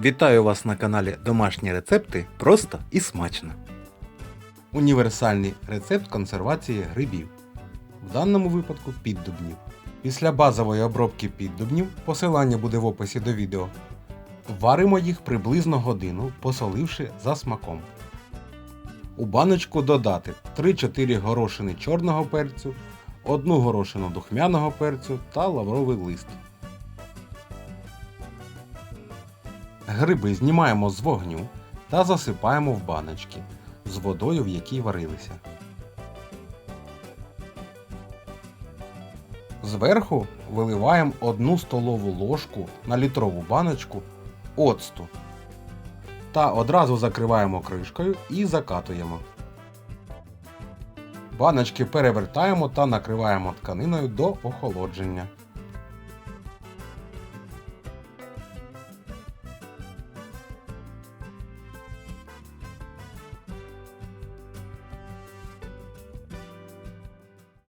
Вітаю вас на каналі Домашні рецепти просто і смачно. Універсальний рецепт консервації грибів. В даному випадку піддубнів. Після базової обробки піддубнів, посилання буде в описі до відео. Варимо їх приблизно годину, посоливши за смаком. У баночку додати 3-4 горошини чорного перцю, 1 горошину духмяного перцю та лавровий лист. Гриби знімаємо з вогню та засипаємо в баночки з водою, в якій варилися. Зверху виливаємо 1 столову ложку на літрову баночку оцту та одразу закриваємо кришкою і закатуємо. Баночки перевертаємо та накриваємо тканиною до охолодження.